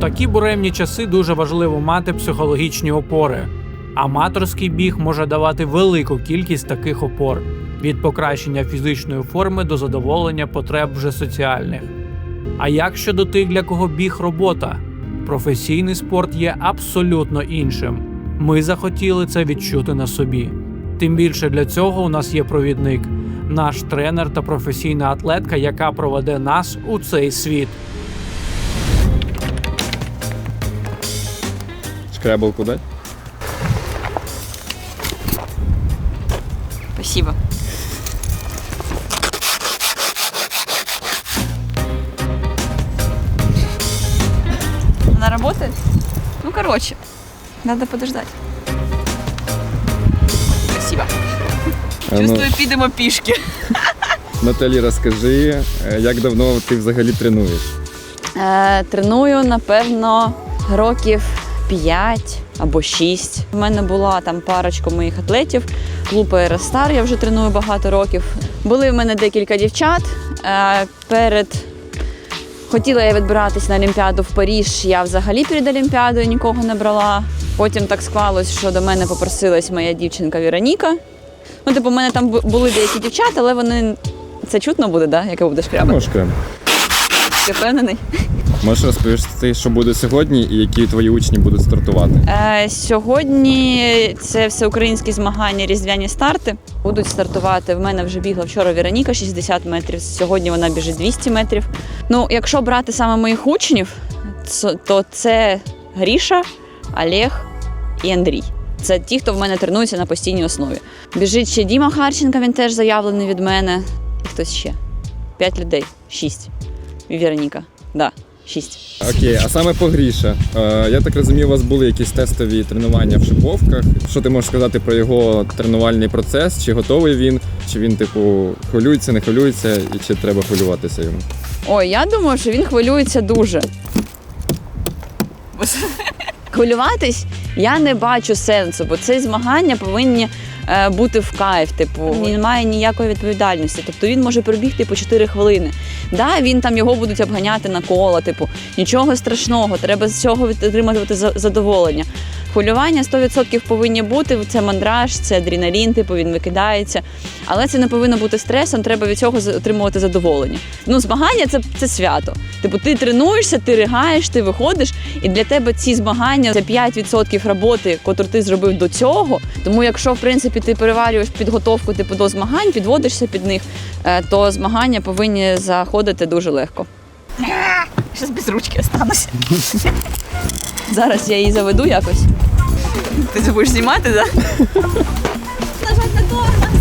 такі буремні часи дуже важливо мати психологічні опори. Аматорський біг може давати велику кількість таких опор від покращення фізичної форми до задоволення потреб вже соціальних. А як щодо тих, для кого біг робота? Професійний спорт є абсолютно іншим. Ми захотіли це відчути на собі. Тим більше для цього у нас є провідник, наш тренер та професійна атлетка, яка проведе нас у цей світ. Шкрябалку дать? Спасибо. Она работает? Ну, короче, надо подождать. Спасибо. А ну, Чувствую, підемо пішки. Наталі, розкажи, е, як давно ти взагалі тренуєш? Е, треную, напевно, років 5 або 6. У мене була там парочка моїх атлетів. Клуб Аеростар я вже треную багато років. Були в мене декілька дівчат. Е, перед хотіла я відбиратись на Олімпіаду в Паріж. Я взагалі перед Олімпіадою нікого не брала. Потім так склалось, що до мене попросилась моя дівчинка Вероніка. Ну, типу, у мене там були деякі дівчата, але вони. Це чутно буде, да? як я? Ну. Ти впевнений? Можеш розповісти, що буде сьогодні і які твої учні будуть стартувати? Е, сьогодні це всеукраїнські змагання різдвяні старти. Будуть стартувати. В мене вже бігла вчора Вероніка 60 метрів. Сьогодні вона біжить 200 метрів. Ну, якщо брати саме моїх учнів, то це Гріша, Олег і Андрій. Це ті, хто в мене тренується на постійній основі. Біжить ще Діма Харченко, він теж заявлений від мене. І хтось ще. П'ять людей. Шість. Вероніка. Да, шість. Окей, а саме по Гріша. Е, я так розумію, у вас були якісь тестові тренування в шиповках. Що ти можеш сказати про його тренувальний процес? Чи готовий він? Чи він, типу, хвилюється, не хвилюється, і чи треба хвилюватися йому? Ой, я думаю, що він хвилюється дуже. Хвилюватись я не бачу сенсу, бо ці змагання повинні бути в кайф. Типу, він немає ніякої відповідальності. Тобто він може пробігти по 4 хвилини. Да, він там його будуть обганяти на коло. Типу, нічого страшного, треба з цього отримувати задоволення. Хвилювання 100% повинні бути. Це мандраж, це адреналін, типу він викидається. Але це не повинно бути стресом, треба від цього отримувати задоволення. Ну, змагання це, це свято. Типу, ти тренуєшся, ти ригаєш, ти виходиш, і для тебе ці змагання це 5% роботи, яку ти зробив до цього. Тому, якщо в принципі ти переварюєш підготовку типу до змагань, підводишся під них, е, то змагання повинні заходити дуже легко. Зараз без ручки остануся. Зараз я її заведу якось. Ти це будеш знімати, так? Нажать на тормоз.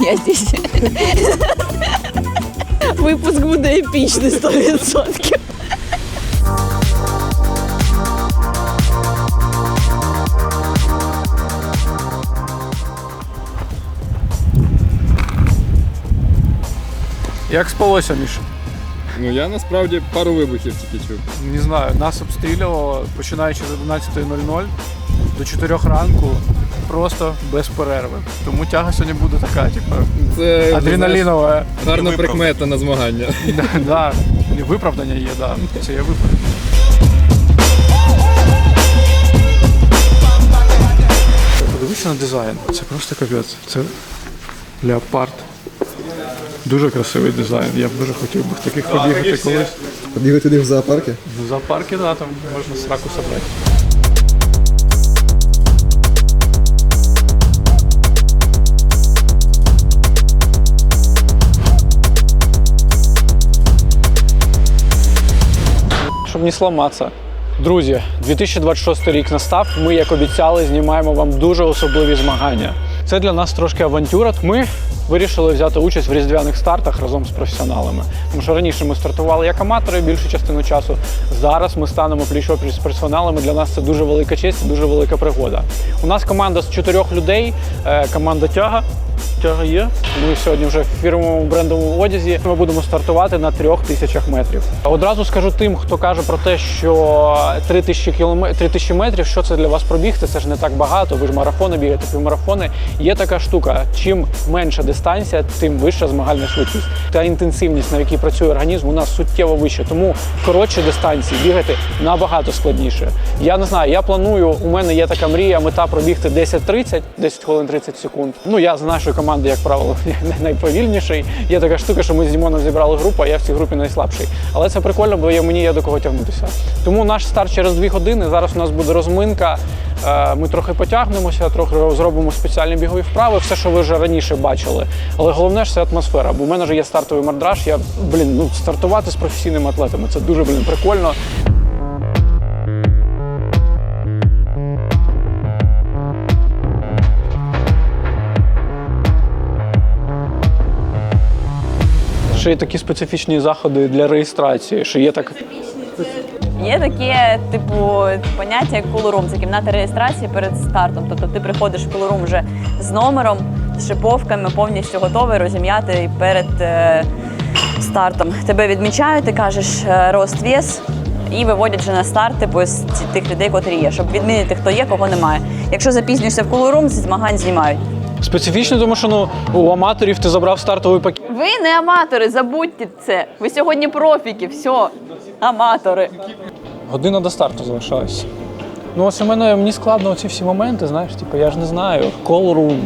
Я здесь. Випуск буде епічний 100%. Як спалося, Міша? Ну я насправді пару вибухів тільки чув. Не знаю, нас обстрілювало починаючи з 11.00 до 4 ранку, просто без перерви. Тому тяга сьогодні буде така, типу, Це адреналінова. знаєш, гарна прикмета на змагання. Да, да. Виправдання є, да. Це є виправдання. Подивися на дизайн. Це просто капець. Це леопард. Дуже красивий дизайн. Я б дуже хотів би в таких побігати колись. Побігли туди в зоопарки? В зоопарке, да, там можна сраку собрати. Щоб не сломатися. Друзі, 2026 рік настав. Ми, як обіцяли, знімаємо вам дуже особливі змагання. Це для нас трошки авантюра. Ми вирішили взяти участь в різдвяних стартах разом з професіоналами. Тому що раніше ми стартували як аматори більшу частину часу. Зараз ми станемо пліч-опліч з професіоналами. Для нас це дуже велика честь, дуже велика пригода. У нас команда з чотирьох людей, е, команда тяга. Тяга. Ми сьогодні вже в фірмовому брендовому одязі. Ми будемо стартувати на трьох тисячах метрів. Одразу скажу тим, хто каже про те, що 3000 кілометрів 3000 метрів, що це для вас пробігти, це ж не так багато. Ви ж марафони бігаєте, півмарафони. Є така штука. Чим менша дистанція, тим вища змагальна швидкість. Та інтенсивність, на якій працює організм, у нас суттєво вища. Тому коротші дистанції бігати набагато складніше. Я не знаю, я планую. У мене є така мрія, мета пробігти 10-30, 10 хвилин 30 секунд. Ну я з нашої команди, як правило, найповільніший. Є така штука, що ми з Дімоном зібрали групу, а я в цій групі найслабший. Але це прикольно, бо мені є до кого тягнутися. Тому наш старт через 2 години. Зараз у нас буде розминка. Е, Ми трохи потягнемося, трохи зробимо спеціальні бігові вправи, все, що ви вже раніше бачили. Але головне ж це атмосфера. Бо в мене вже є стартовий мардраж. Я блін, ну стартувати з професійними атлетами. Це дуже блін прикольно. Ще є такі специфічні заходи для реєстрації, що є так. Є таке, типу, поняття як кулорум, це кімната реєстрації перед стартом. Тобто ти приходиш в кулорум вже з номером, з шиповками, повністю готовий розім'яти перед е, стартом. Тебе відмічають, ти кажеш е, рост вес. І виводять вже на старт типу, з тих людей, котрі є, щоб відмінити, хто є, кого немає. Якщо запізнюєшся в кулорум, змагань знімають. Специфічно, тому що ну у аматорів ти забрав стартовий пакет. Ви не аматори, забудьте це. Ви сьогодні профіки, все, аматори. Година до старту залишалась. Ну, ось у мене мені складно ці всі моменти, знаєш, типу, я ж не знаю, call-room,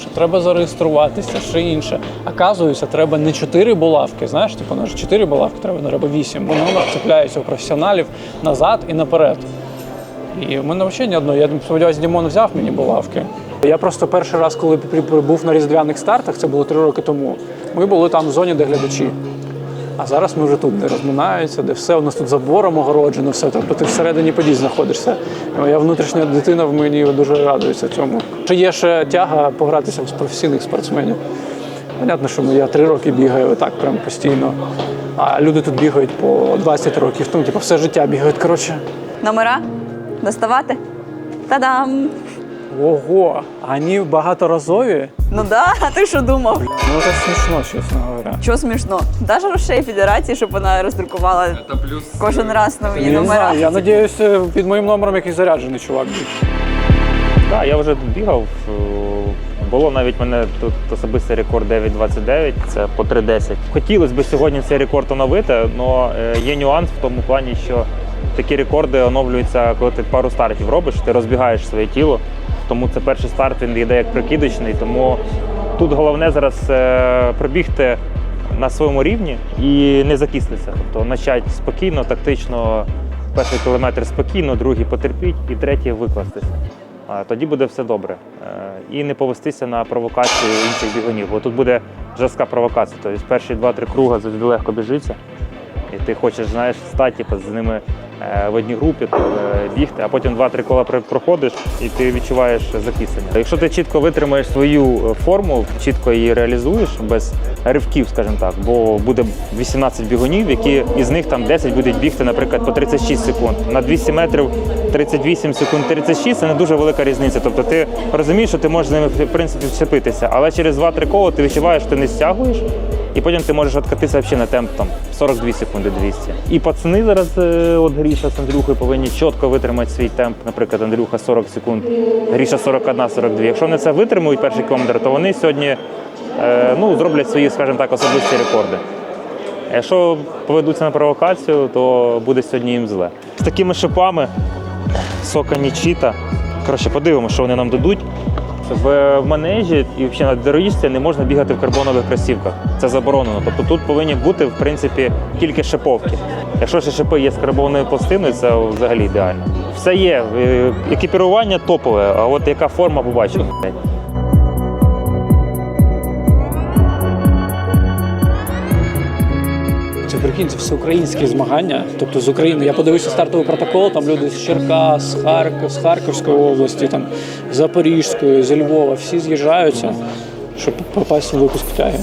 що треба зареєструватися, що інше. Оказується, треба не 4 булавки, знаєш, типу, на 4 булавки треба, не треба 8. Бо номер цепляється у професіоналів назад і наперед. І в мене взагалі ні одної. Я сподіваюся, Дімон взяв мені булавки. Я просто перший раз, коли при- був на різдвяних стартах, це було три роки тому. Ми були там в зоні, де глядачі. А зараз ми вже тут, де розминаються, де все у нас тут забором огороджено, все. Тобто ти всередині подій знаходишся. Моя внутрішня дитина в мені дуже радується цьому. Чи є ще тяга погратися з професійних спортсменів? Понятно, що я три роки бігаю так прям постійно. А люди тут бігають по 20 років, ну, типу, все життя бігають. Коротше, Номера доставати? Та-дам! Ого, а вони багаторазові? Ну да, а ти що думав? Ну це смішно, чесно говоря. Що смішно? Даш грошей федерації, щоб вона роздрукувала кожен раз нові Я не номера. знаю, я сподіваюся, під моїм номером якийсь заряджений чувак. був. Так, я вже бігав. е, Було навіть в мене тут особистий рекорд 9.29, це по 3.10. Хотілося б сьогодні цей рекорд оновити, але є нюанс в тому плані, що такі рекорди оновлюються, коли ти пару стартів робиш, ти розбігаєш своє тіло. Тому це перший старт він йде як прикидочний. Тому тут головне зараз е, пробігти на своєму рівні і не закислитися. Тобто почати спокійно, тактично, перший кілометр спокійно, другий потерпіть і третій викластися. Тоді буде все добре. Е, І не повестися на провокацію інших бігунів, бо тут буде жорстка провокація. Тобто перші два-три круга завжди легко біжиться, і ти хочеш знаєш, стати типу, з ними в одній групі е, бігти, а потім два-три кола проходиш і ти відчуваєш закислення. Якщо ти чітко витримаєш свою е, форму, чітко її реалізуєш без ривків, скажімо так, бо буде 18 бігунів, які із них там 10 будуть бігти, наприклад, по 36 секунд. На 200 метрів 38 секунд 36 це не дуже велика різниця. Тобто ти розумієш, що ти можеш з ними в принципі вчепитися, але через 2-3 кола ти відчуваєш, що ти не стягуєш. І потім ти можеш відкатитися взагалі на темп там 42 секунди 200. І пацани зараз, е, от Гріша з Андрюхою, повинні чітко витримати свій темп. Наприклад, Андрюха 40 секунд, Гріша 41-42. Якщо вони це витримують перший кілометр, то вони сьогодні е, ну, зроблять свої, скажімо так, особисті рекорди. Якщо поведуться на провокацію, то буде сьогодні їм зле. З такими шипами сока нічіта. Коротше, подивимося, що вони нам дадуть. В манежі і взагалі на доріжці не можна бігати в карбонових кросівках. Це заборонено. Тобто тут повинні бути, в принципі, тільки шиповки. Якщо ще шипи є з карбоновою пластиною, це взагалі ідеально. Все є. е, Екіпірування топове, а от яка форма побачимо. це прикинь, це всеукраїнські змагання. Тобто з України я подивився стартовий протокол. Там люди з Черкас, з з Харківської області, там з Запорізької, з Львова, всі з'їжджаються, щоб попасти в випуск тяги.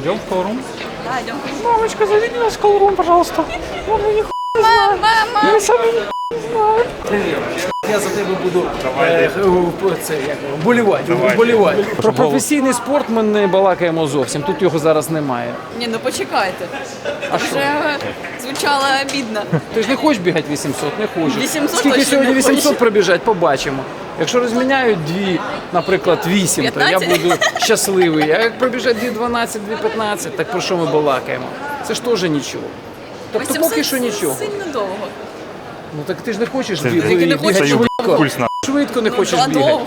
Йдемо в форум можно скалрум, пожалуйста? Можно не Мама! Я сам не знаю. Я за тебе буду е, це, як, його, вболівати, вболівати. Про професійний спорт ми не балакаємо зовсім, тут його зараз немає. Ні, ну почекайте. А що? Вже звучало обідно. Ти ж не хочеш бігати 800? Не хочеш. 800 Скільки точно сьогодні не 800 хочу. пробіжать, побачимо. Якщо розміняють дві, наприклад, вісім, то я буду щасливий. А як пробіжать 2 12, 2 15, так про що ми балакаємо? Це ж теж нічого. Тобто поки що нічого. Сильно довго. Ну так ти ж не хочеш бігати, швидко. Не хочеш А бігати.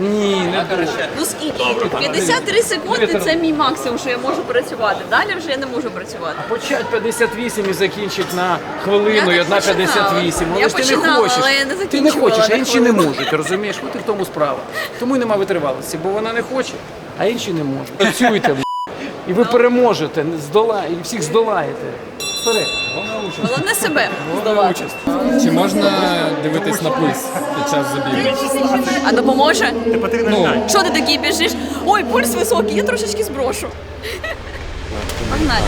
Ні, не дуже. Ну скільки? 53 секунди це мій максимум, що я можу працювати. Далі вже я не можу працювати. Почать 58 і закінчить на хвилину, Я і так одна починала. 58. Але Я ж ти не починала, хочеш. але я не ти не закінчувала хочеш, а на інші не хвилину. можуть, розумієш? От і в тому справа. Тому й нема витривалості, бо вона не хоче, а інші не можуть. Працюйте, б***ь, і ви переможете, здола... і всіх здолаєте. Вперед. Головне себе здавати. Чи можна дивитись на пульс під час забігу? А допоможе? Ну, Що ти такий біжиш? Ой, пульс високий, я трошечки зброшу. Погнали.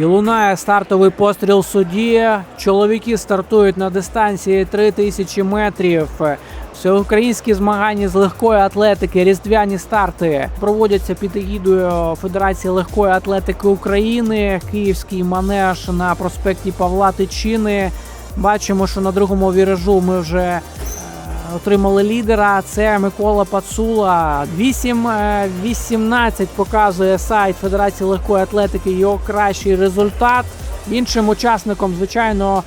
І лунає стартовий постріл судді. Чоловіки стартують на дистанції 3000 метрів. Всеукраїнські змагання з легкої атлетики, різдвяні старти проводяться під егідою Федерації легкої атлетики України. Київський манеж на проспекті Павла Тичини. Бачимо, що на другому віражу ми вже е, отримали лідера. Це Микола Пацула. 8-18 показує сайт Федерації легкої атлетики його кращий результат. Іншим учасником, звичайно,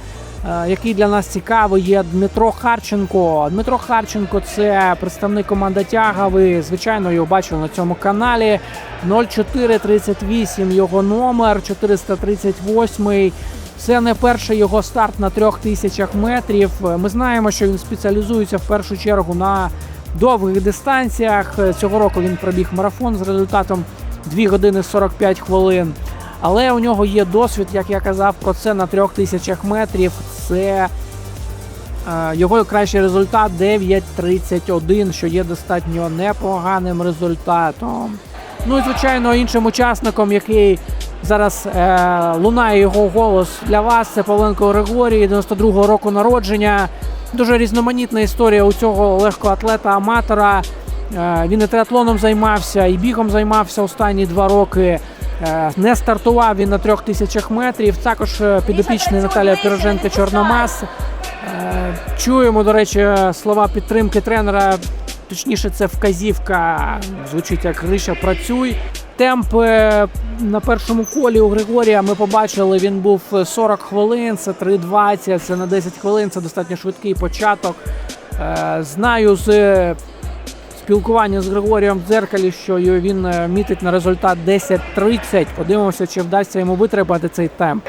е, який для нас цікавий, є Дмитро Харченко. Дмитро Харченко це представник команди Тяга. Ви звичайно його бачили на цьому каналі. 0438 його номер, 438. Це не перший його старт на трьох тисячах метрів. Ми знаємо, що він спеціалізується в першу чергу на довгих дистанціях. Цього року він пробіг марафон з результатом 2 години 45 хвилин. Але у нього є досвід, як я казав про це на трьох тисячах метрів. Це е, його кращий результат 9.31, що є достатньо непоганим результатом. Ну і звичайно, іншим учасником, який зараз е, лунає його голос для вас, це Павленко Григорій, 92-го року народження. Дуже різноманітна історія у цього легкоатлета аматора. Е, він і триатлоном займався, і бігом займався останні два роки. Е, Не стартував він на трьох тисячах метрів. Також е, підопічний Наталія Піроженко Чорномас. Е, Чуємо, до речі, слова підтримки тренера. Точніше, це вказівка. Звучить як Гриша, працюй. Темп е, на першому колі у Григорія ми побачили, він був 40 хвилин, це 3.20, це на 10 хвилин, це достатньо швидкий початок. Е, Знаю з е, спілкування з Григорієм дзеркалі, що він е, мітить на результат 10.30. Подивимося, чи вдасться йому витримати цей темп.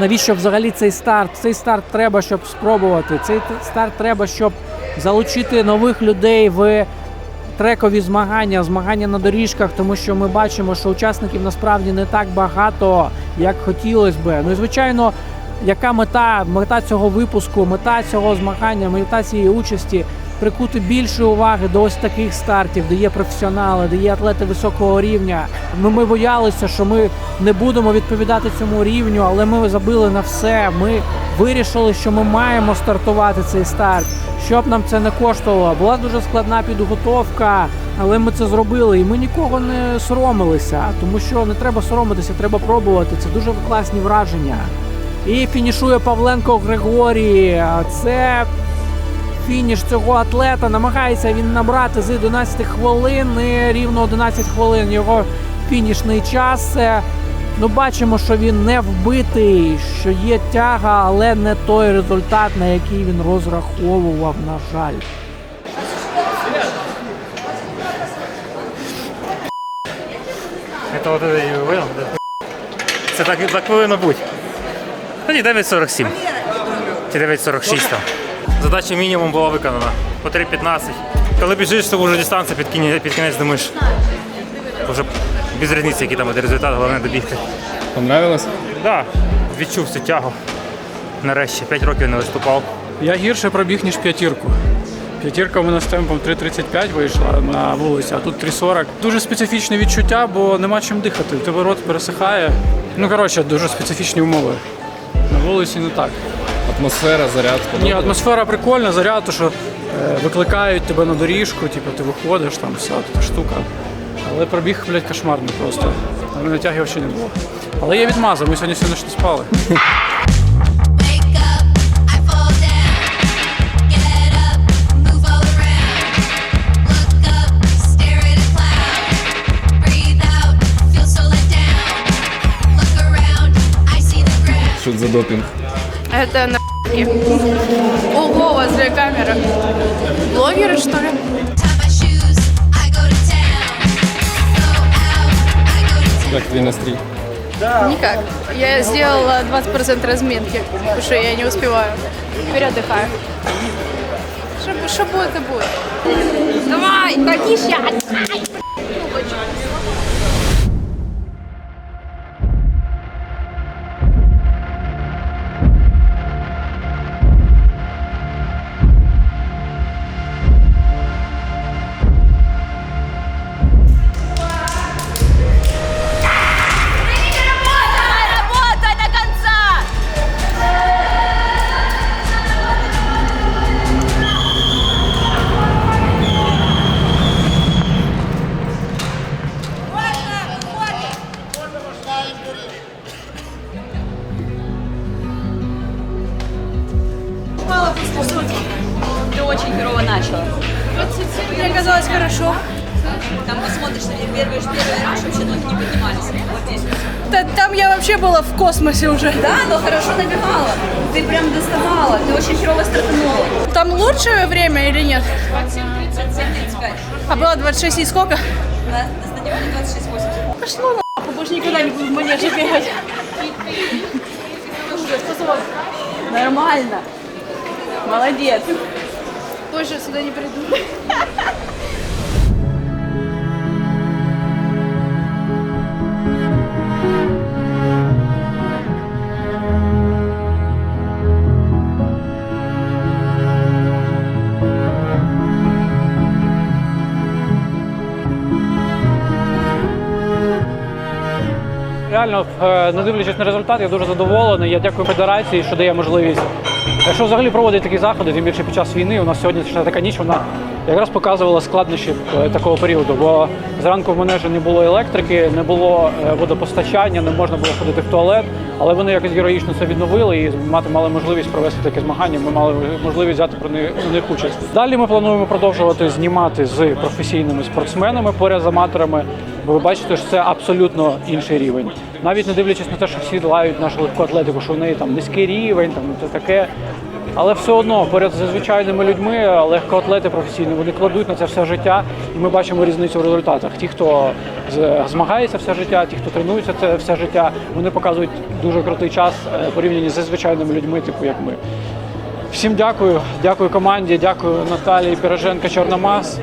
Навіщо взагалі цей старт? Цей старт треба, щоб спробувати. Цей старт треба, щоб залучити нових людей в трекові змагання, змагання на доріжках, тому що ми бачимо, що учасників насправді не так багато, як хотілося би. Ну і звичайно, яка мета, мета цього випуску, мета цього змагання, мета цієї участі прикути більше уваги до ось таких стартів, де є професіонали, де є атлети високого рівня. Ми, ми боялися, що ми не будемо відповідати цьому рівню, але ми забили на все. Ми вирішили, що ми маємо стартувати цей старт. Що б нам це не коштувало, була дуже складна підготовка, але ми це зробили, і ми нікого не соромилися, тому що не треба соромитися, треба пробувати. Це дуже класні враження. І фінішує Павленко Григорій. Це фініш цього атлета. Намагається він набрати з 11 хвилин, рівно 11 хвилин. Його фінішний час. Ну, бачимо, що він не вбитий, що є тяга, але не той результат, на який він розраховував, на жаль. Вино. Це так, так повинно бути. Тоді 9.47. Чи 9.46 там. Задача мінімум була виконана. По 3.15. Коли біжиш, то вже дистанція під кінець, під кінець думаєш. Вже без різниці, який там буде результат, головне добігти. Понравилось? Так, да, відчув цю тягу. Нарешті 5 років не виступав. Я гірше пробіг, ніж п'ятірку. П'ятірка в мене з темпом 3.35 вийшла на вулиці, а тут 3.40. Дуже специфічне відчуття, бо нема чим дихати. У тебе рот пересихає. Ну коротше, дуже специфічні умови. На вулиці не так. Атмосфера, заряд. Ні, атмосфера прикольна, заряд, то що е, викликають тебе на доріжку, типу, ти виходиш, там вся та штука. Але пробіг, блядь, кошмарний просто. У мене тяги взагалі не було. Але я відмазав, ми сьогодні всю ніч не спали. За допінг? Это кепки. Ого, у вас две камеры. Блогеры, что ли? Как ты на настрой? Никак. Я сделала 20% разминки, потому что я не успеваю. Теперь отдыхаю. Что будет, то будет. Давай, тихо! Там посмотришь, что первый, первый раз вообще ноги не поднимались. Вот здесь. Та- Там я вообще была в космосе уже. Да, но хорошо набегала. Ты прям доставала. Ты очень херово стартанула. Там лучшее время или нет? 27-35. А было 26 и сколько? На, на стадионе 26-80. Пошло нахуй, больше никогда не буду в манеже бегать. Нормально. Молодец. Больше сюда не приду. Реально, е, не дивлячись на результат, я дуже задоволений. Я дякую федерації, що дає можливість. Якщо взагалі проводить такі заходи, тим більше під час війни, у нас сьогодні така ніч, вона якраз показувала складнощі е, такого періоду. Бо зранку в мене ж не було електрики, не було е, водопостачання, не можна було ходити в туалет. Але вони якось героїчно це відновили і мати мали можливість провести таке змагання. Ми мали можливість взяти про них участь. Далі ми плануємо продовжувати знімати з професійними спортсменами поряд з аматорами. Бо ви бачите, що це абсолютно інший рівень. Навіть не дивлячись на те, що всі лають нашу легку атлетику, що в неї там низький рівень, там це таке. Але все одно поряд з звичайними людьми легкоатлети професійні, вони кладуть на це все життя, і ми бачимо різницю в результатах. Ті, хто змагається все життя, ті, хто тренується це все життя, вони показують дуже крутий час е, порівняні зі звичайними людьми, типу як ми. Всім дякую, дякую команді, дякую Наталії Піроженко Чорномас.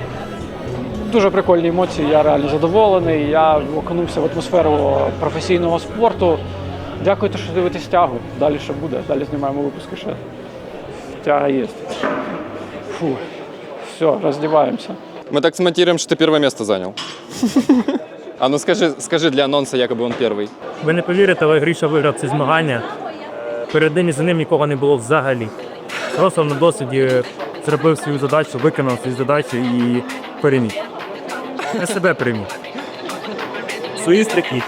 Дуже прикольні емоції, я реально задоволений. Я окунувся в атмосферу професійного спорту. Дякую, що дивитесь тягу. Далі ще буде. Далі знімаємо випуски ще. Тяга є. Фу. Все, роздіваємося. Мы так смонтируем, что ты первое место занял. А ну скажи, скажи для анонса, якобы он первый. Ви не повірите, але Гріша виграв ці змагання. Перед ним і за ним нікого не було взагалі. Просто на досвіді зробив свою задачу, виконав свою задачу і переміг. Не себе прийму. Свої стрики.